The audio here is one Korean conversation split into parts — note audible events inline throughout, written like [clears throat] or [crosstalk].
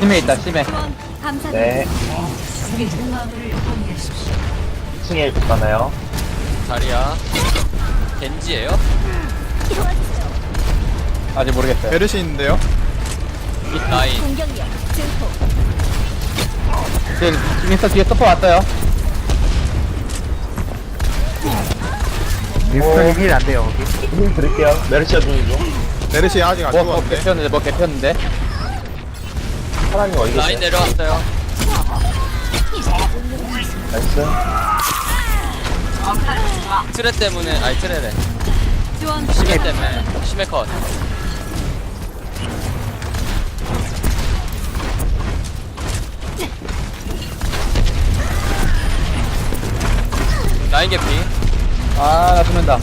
심해 있다 심해. 네. 2층에 가나요? 자리야 겐지예요? 아직 모르겠어요 베르시 있는데요? 라인 공격력 증폭. 지금 미스터 뒤에 서퍼 왔어요 윈스턴이 힐안 돼요 거기 힘 드릴게요. 메르시아 주는 중. 베르시 아직 안 뭐, 뭐 죽었는데 개피었는데 뭐 개피었는데 사람이 어디 라인 계세요? 내려왔어요. 나이스. 트레 때문에 아니 트레래 지원 심해 때문에 심해 컷. 라인 개피. 아나 죽는다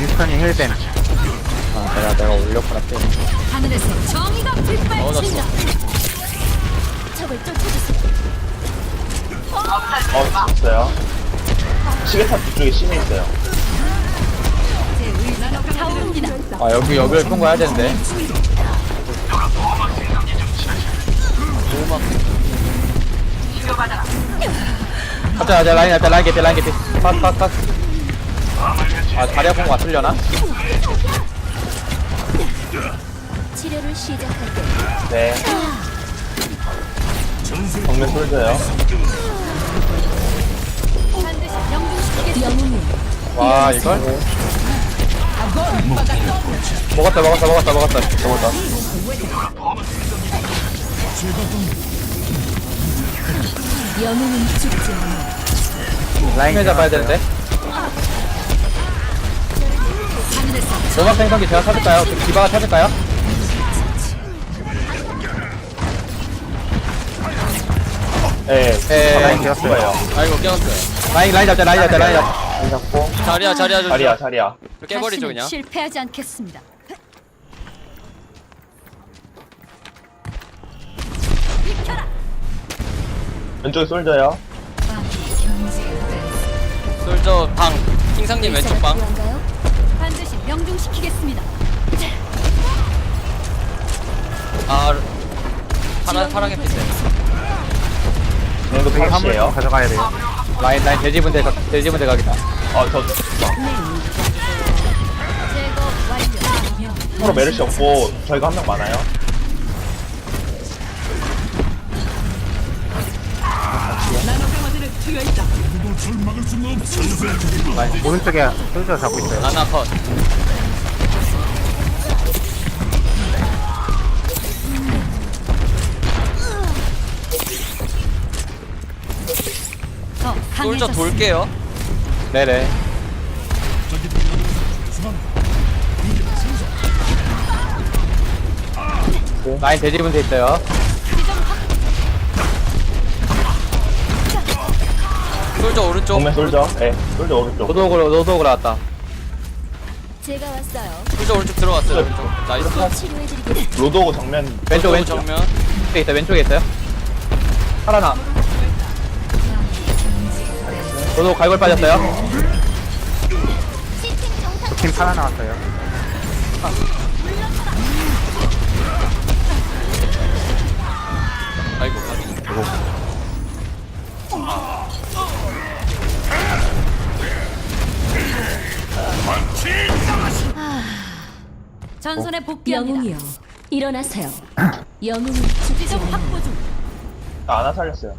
윈스턴이 힐뱀 아 내가 내가 올렸구나 또 하늘에서 정의가 어. 적을 쫓아주세요. 어, 있어요. 시계탑 뒤쪽에 심해 있어요. 제 의지가 타오릅니다. 아 여기 여기를 통과해야 되는데 가자 가자 라인 가자 라인 개피 라인 개피 팍팍팍 아 다리 아픈 거 맞추려나? 치료를 시작할 때 네. 정면 솔져요. 영웅님 와 이걸? 먹었다 먹었다 먹었다 먹었다 먹었다 영웅은 죽지 않아. 라인 힘을 잡아야 되는데 노막 생성기 제가 찾을까요? 그 디바가 찾을까요? 네. 예. 라인 되었어요. 아이고 깨웠어요 라인 라인 잡자 라인 잡자 라인 잡자 라인 잡고. 자리야 자리야 좀 자리야, 자리야. 깨버리죠 다시는 그냥 실패하지 않겠습니다. 왼쪽에 솔져요. 솔저 방 킹상님 왼쪽 방 필요한가요? 반드시 명중시키겠습니다. 아 파란 여기 화물 좀 5시에요. 가져가야 돼요 라인 라인 돼지분대 가- 돼지분대 가겠다 어, 저, 제거 완료. 서로 메르시 없고, 저희가 한 명 많아요. 오른쪽에 솔저 잡고 있어요 아나 컷 더 솔저 강해졌습니다. 돌게요. 네네. 라인 돼지분대 있어요 솔저 오른쪽. 정면 솔져. 네, 솔져 오른쪽. 노독으로 노독으로 왔다 제가 왔어요. 솔저 오른쪽 들어왔어요 오른쪽. 나이스. 치료해드리겠습니다. 로드오고 정면. 왼쪽 왼쪽. 정면. 왼쪽에 있어 왼쪽에 있어요. 살아나. 노독 갈골 빠졌어요? 팀 팔아 나왔어요. 아이고 아이 전선에 복귀합니다. 영웅이요. 일어나세요. [clears throat] 죽지 않아. 확보 중. 아, 하나 살렸어요.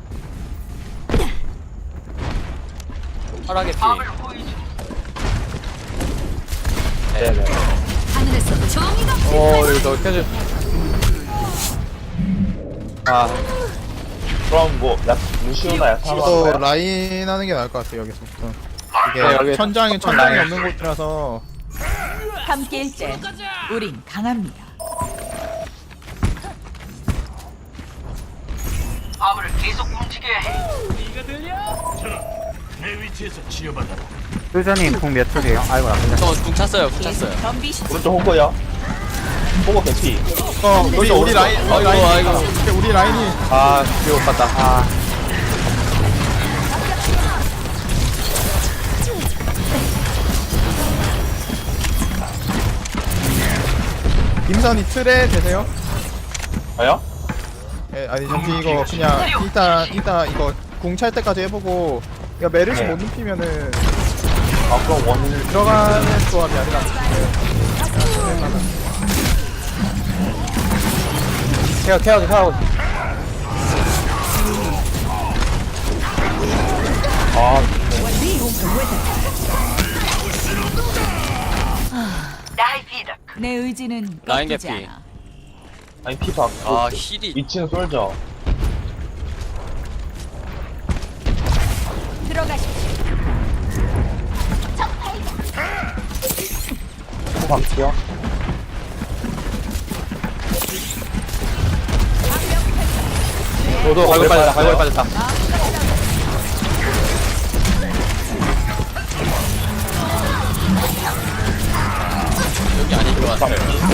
파란 개피 네네. 하늘에서 정의가 오 이거 켜줘 아 그럼 뭐, 야, 루시오나 야타마 또 할까요? 라인 하는 게 나을 것 같아요 여기서부터 이게 네, 여기 천장에 천장이 라인. 없는 곳이라서 함께일 때 우린 강합니다. 솔저님 궁몇 초세요? 아이고 나 그냥 저궁 찼어요 궁 찼어요 덤비시죠. 오른쪽 호구요. 호구 개피. 어 우리 우리 라인 아이고, 아이고. 우리 라인이 아, 갔다. 아 김선이 틀에 되세요? 저요? 예, 아니 잠시 이거 그냥 일단 일단 이거 궁 찰 때까지 해보고 이거 메르시 네. 못 눕히면은 아 그럼 원을 들어가는 조합이 아니라 케어 케어 케어하고 아 내 의지는 라인 꺾이지 개피. 않아. 아니 피박 아 힐이 2층 솔져 들어가십시오. 갈게요 너도 갈고 빠졌다 갈고 빠졌다 들어왔어요.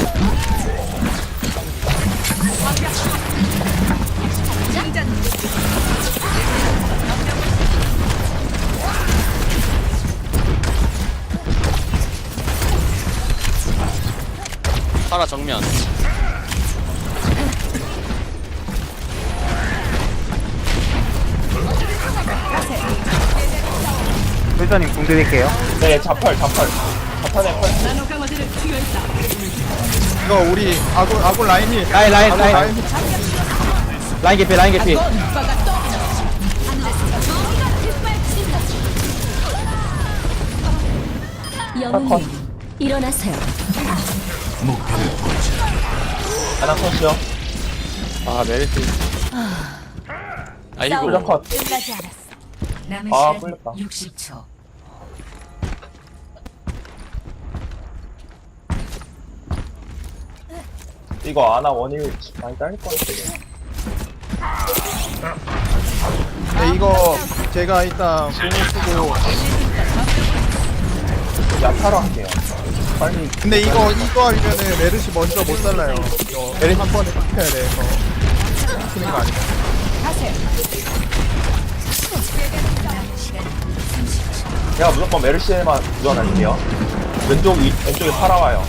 파라 정면. 궁 드릴게요. 네 자펄 자펄 자 탄의 펄 이거 우리 아군 아군 라인이 라인 라인 아군 라인 라인 개피 라인 개피 영웅이여 일어나세요. 하나 컷이요 아 메르시 아이고. 솔져 컷 끝나지 않았어. 남은 아, 시간 끌렸다. 60초. 이거 아나 원일 많이 딸릴 것 같아 네, 이거 제가 일단 공을 쓰고 야타로 할게요 빨리 근데 이거 이거 하려면은 메르시 먼저 못 잘라요. 이거 메르시 한 번에 딱 해야 돼. 이거 치는 거 아니야. 제가 무조건 메르시에만 도전할게요 왼쪽 위, 왼쪽에 살아와요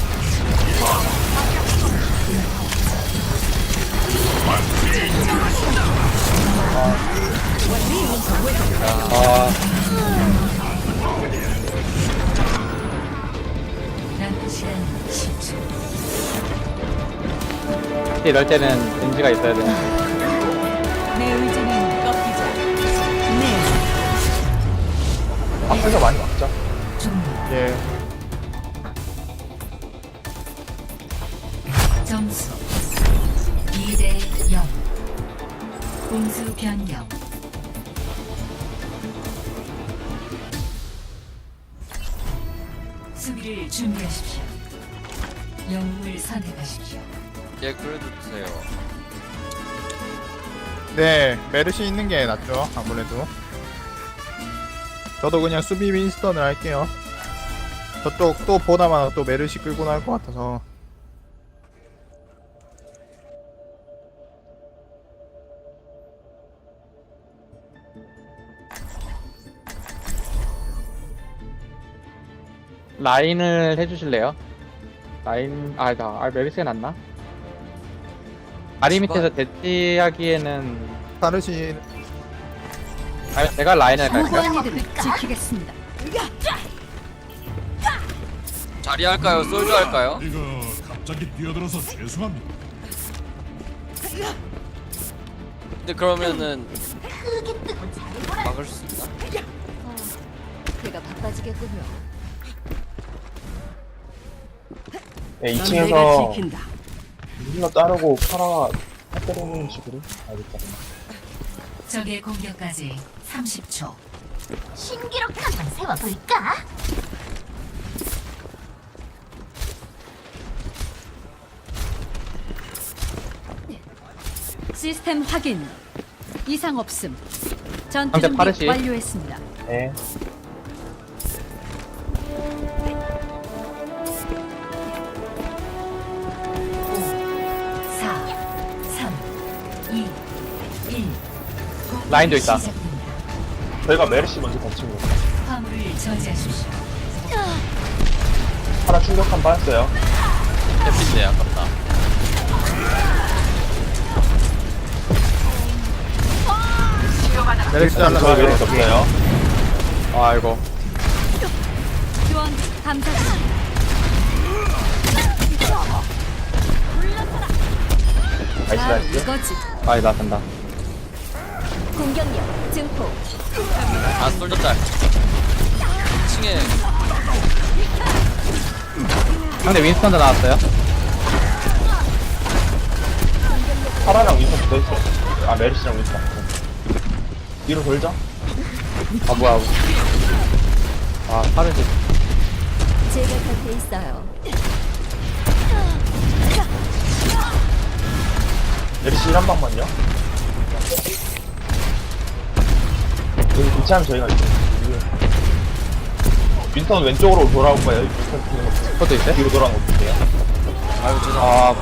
이럴 때는 벤지가 있어야 돼내 의지는 꺾이지 않아. 앞에서 많이 막자 예. 점수 2대 0. 공수 변경. 수비를 준비하십시오. 영웅을 선택하십시오. 예 그래도 주세요. 네, 메르시 있는 게 낫죠. 아무래도. 저도 그냥 수비 윈스턴을 할게요. 저쪽 또 보다만 또 메르시 끌고 나올 것 같아서. 라인을 해주실래요? 라인 아니다 아 메르시가 낫나? 다리 밑에서 대치하기에는 사르시 아니 제가 라인을? 무한이들을 지키겠습니다. 자리 할까요? 솔저 할까요? 이거 갑자기 뛰어들어서 죄송합니다. 근데 그러면은 막을 수 있나? 배가 바빠지겠군요. 네 2층에서 힐러 자르고 파라 때리는 식으로 알겠다 적의 공격까지 30초. 신기록 한번 세워볼까? 시스템 확인. 이상 없음. 전투 상대 준비 파르시. 완료했습니다. 네 라인도 있다. 저희가 메르시 먼저 던치고 화물을 저지하십시오. 파라 충격한 빠졌어요 해피인데 아깝다. 메르시 저희 잘라서 메르시 없어요. 아이고 지원 감사드립니다. 나이스 아, 나이스. 이거지. 아이 나 간다 공격력 증폭. 아 짤. 2층에 상대 윈스턴도 나왔어요 파라랑 윈터 붙어있어. 아, 메르시랑 윈터. 뒤로 돌자. 아 뭐야 아 파르지 제가 곁에 있어요. 메르시 한 방만요. 여기 괜찮으면 저희가 이제 윈턴 왼쪽으로 돌아올 거예요. 윈턴 뒤로 있어요? 뒤로 돌아놓을게요. 아유 죄송. 아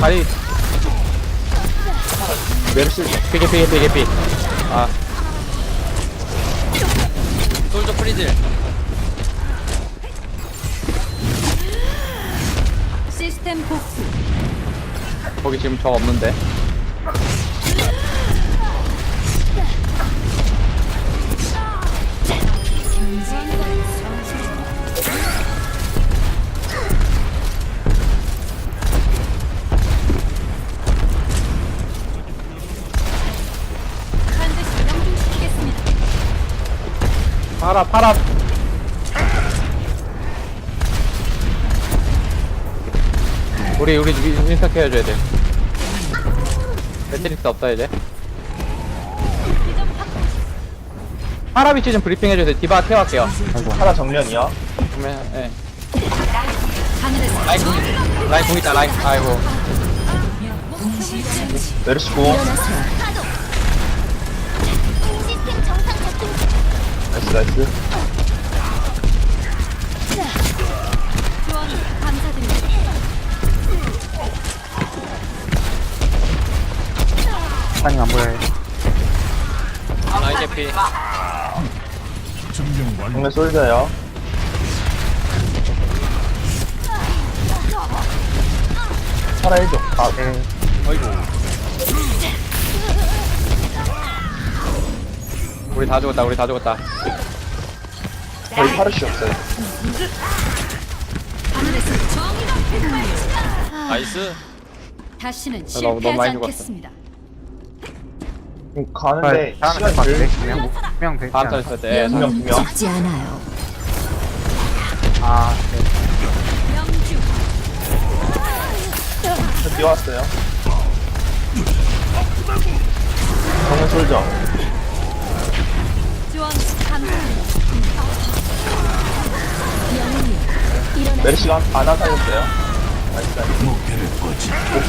다리 메르시 피게 피게 피게 피 아, 솔저 프리딜. 시스템 복수. 거기 지금 저 없는데 파라 파라 우리 우리 윈- 윈스턴 케어줘야 돼. 매트릭스 없다 이제. 파라 위치 좀 브리핑 해주세요. 디바 케어할게요. 하나 정면이야. 그러면 예. 라인 공 라인 공 있다 라인. 아이고. 메르시 고. 나이스. 아니 안 보여요. 라인 완료. 정면 솔져요. 1조. 아, 네. 우리 다 죽었다 우리 다 죽었다 저희 파르시 없어요. 나이스. 다시는 너무- 너무 실패하지 많이 죽었어. 않겠습니다. 지금 가는데 시간이 봤는데 들 두명 두명 되지 다음 턴 않아? 있을 때두 명, 두 명. 죽지 않아요. 아, 네. 명중. 뛰어왔어요. 정면 솔져. 메르시가 안아 살렸어요. 나이스 나이스. 오케이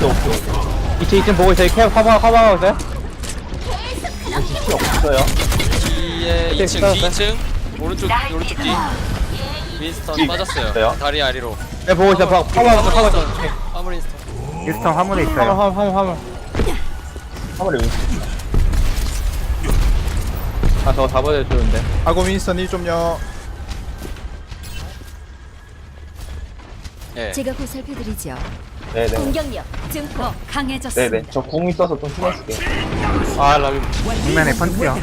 오케이 오케이. 2층 2층 보고 있어요 케어 커버 커버하고 있어요 메르시 피 없어요. 뒤에 2층 있어요. 뒤 2층 오른쪽 오른쪽 뒤. 윈스턴 뒤 빠졌어요. 있어요? 다리 아래로. 네 보고 있어요 커버 커버 커버 커버 화물 윈스턴. 유스턴 화물에 화물 있어요. 화물 화물 화물 화물에 윈스. 아 저거 잡아야 되는데 아고 윈스턴 1좀요 예. 제가 보살펴드리죠. 네네. 공격력 증폭 강해졌습니다. 네네. 저 궁 있어서 좀 신경 쓸게요. 아 라비 정면에 펀치요.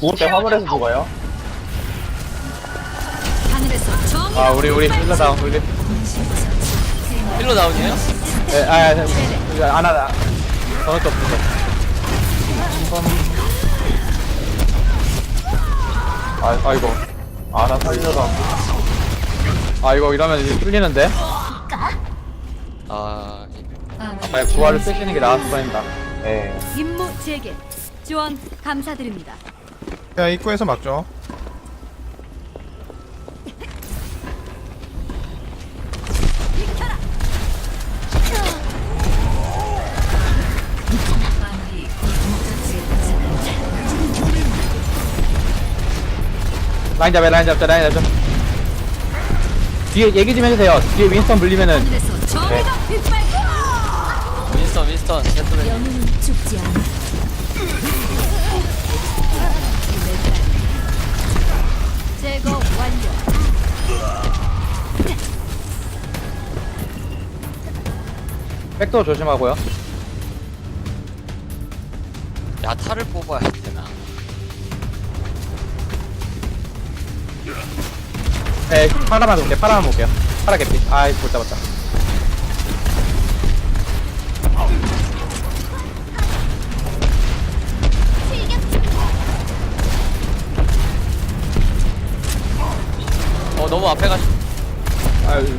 죽을 때 화물에서 죽어요. 하늘에서 아 우리 우리 힐러 다운 우리 힐러 다운이에요? 예, 아, 아, 이거 안 하다. 저는 또 없어. 아, 아이고. 아 나 살리려다. 아, 이거 이러면 이제 뚫리는데? 아 아, 부활을 쓰시는 게 나았을 뻔했다. 네. 임무 재개 지원 감사드립니다. 그냥 입구에서 도착합니다. 라인 잡아, 라인 잡자, 라인 잡자. 뒤에 얘기 좀 해주세요. 뒤에 윈스턴 물리면은. 빛발친다. 윈스턴 윈스턴 젠틀맨. 영웅은 죽지 않아. 제거 완료. 백도 조심하고요. 야타를 뽑아야 되나? 네, 파라만 볼게요. 파라만 볼게요. 파라 개피. 아이, 못 잡았다. 어 너무 앞에 가시. 아유.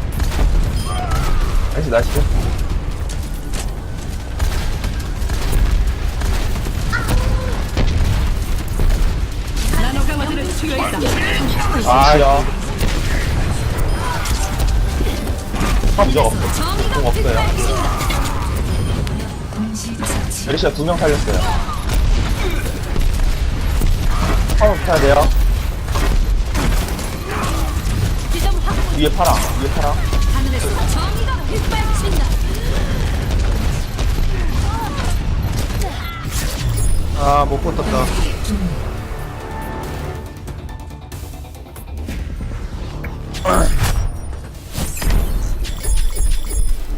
나이스, 나이스. 아, 야. 아, 무적 없어. 공 없어요. 메르시아 두 명 살렸어요. 한번 붙어야 돼요. 위에 파랑, 위에 파랑. 아, 못 붙었다.